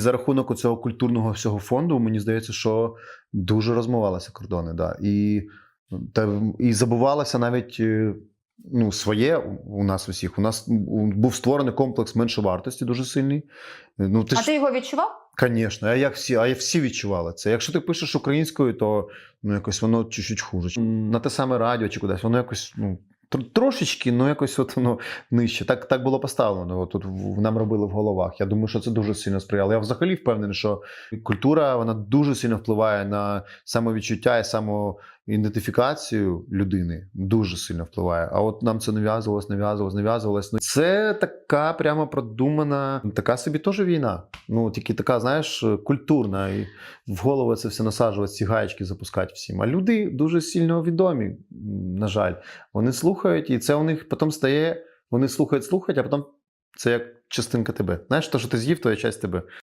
За рахунок цього культурного всього фонду, мені здається, що дуже розмивалися кордони. Да. І, та, і забувалося навіть е, ну, своє у нас усіх. У нас був створений комплекс меншовартості дуже сильний. Ну, ти А ж, ти його відчував? Звісно, а як всі, а як всі відчували це. Якщо ти пишеш українською, то ну, якось воно чуть-чуть хуже. На те саме радіо чи кудись, воно якось ну, трошечки, ну якось от воно нижче. Так, так було поставлено. От тут в- нам робили в головах. Я думаю, що це дуже сильно сприяло. Я взагалі впевнений, що культура вона дуже сильно впливає на самовідчуття і самоідентифікацію людини. Дуже сильно впливає. А от нам це нав'язувалось, нав'язувалось, нав'язувалось. Ну, це така прямо продумана, така собі теж війна. Ну тільки така, знаєш, культурна. І в голову це все насаджувати, ці гаєчки запускати всім. А люди дуже сильно відомі, на жаль. Вони слухають, і це у них потім стає. Вони слухають, слухають, а потім це як частинка тебе. Знаєш, то, що ти з'їв, то є часть тебе.